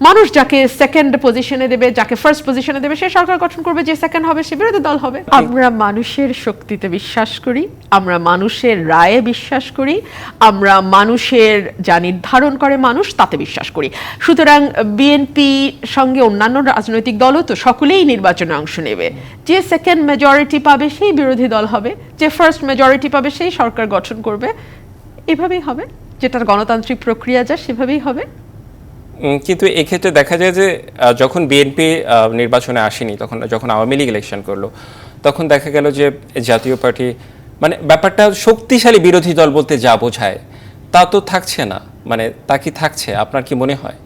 মানুষ যাকে সেকেন্ড পজিশনে দেবে যাকে ফার্স্ট পজিশনে দেবে সে সরকার গঠন করবে যে সেকেন্ড হবে সে বিরোধী দল হবে। আমরা মানুষের শক্তিতে বিশ্বাস করি আমরা মানুষের রায়ে বিশ্বাস করি আমরা মানুষের যা নির্ধারণ করে মানুষ তাতে বিশ্বাস করি। সুতরাং বিএনপি সঙ্গে অন্যান্য রাজনৈতিক দলও তো সকলেই নির্বাচনে অংশ নেবে। যে সেকেন্ড মেজরিটি পাবে সেই বিরোধী দল হবে। যে ফার্স্ট মেজরিটি পাবে সেই সরকার গঠন করবে। এভাবেই হবে। যেটার গণতান্ত্রিক প্রক্রিয়া যা সেভাবেই হবে। কিন্তু এক্ষেত্রে দেখা যায় যে যখন বিএনপি নির্বাচনে আসেনি, তখন, যখন আওয়ামী লীগ ইলেকশন করল, তখন দেখা গেল যে জাতীয় পার্টি মানে ব্যাপারটা শক্তিশালী বিরোধী দল বলতে যা বোঝায়, তা তো থাকছে না। মানে তা কি থাকছে? আপনার কি মনে হয়?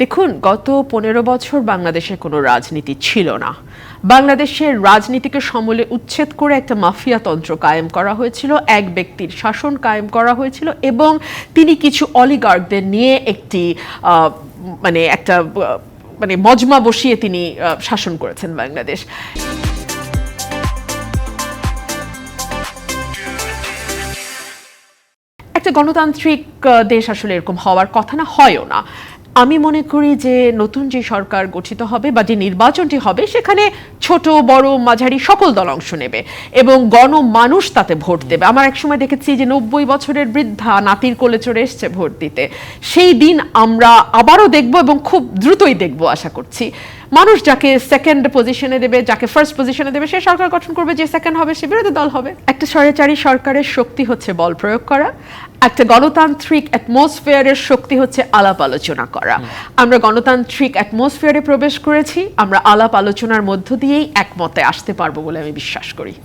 দেখুন, গত পনেরো বছর বাংলাদেশে কোনো রাজনীতি ছিল না। বাংলাদেশের রাজনীতিকে সমলে উচ্ছেদ করে একটা মাফিয়া তন্ত্র কায়েম করা হয়েছিল, এক ব্যক্তির শাসন কায়েম করা হয়েছিল এবং তিনি কিছু অলিগার্কদের নিয়ে একটি মানে একটা মানে মজমা বসিয়ে তিনি শাসন করেছেন বাংলাদেশ। একটা গণতান্ত্রিক দেশ আসলে এরকম হওয়ার কথা না, হয়ও না। আমি মনে করি যে নতুন যে সরকার গঠিত হবে বা যে নির্বাচনটি হবে, সেখানে ছোট, বড়, মাঝারি সকল দল অংশ নেবে এবং গণমানুষ তাতে ভোট দেবে। আমার একসময় দেখেছি যে নব্বই বছরের বৃদ্ধা নাতির কোলে চড়ে এসছে ভোট দিতে। সেই দিন আমরা আবারও দেখব এবং খুব দ্রুতই দেখব, আশা করছি। মানুষ যাকে সেকেন্ড পজিশনে দেবে, যাকে ফার্স্ট পজিশনে দেবে, সে সরকার গঠন করবে, যে সেকেন্ড হবে, সে বিরোধী দল হবে। একটা স্বৈরাচারী সরকারের শক্তি হচ্ছে বল প্রয়োগ করা, একটা গণতান্ত্রিক অ্যাটমসফিয়ারের শক্তি হচ্ছে আলাপ আলোচনা করা। আমরা আমরা গণতান্ত্রিক অ্যাটমসফিয়ারে প্রবেশ করেছি আমরা আলাপ আলোচনার মধ্য দিয়েই একমতে আসতে পারব বলে আমি বিশ্বাস করি।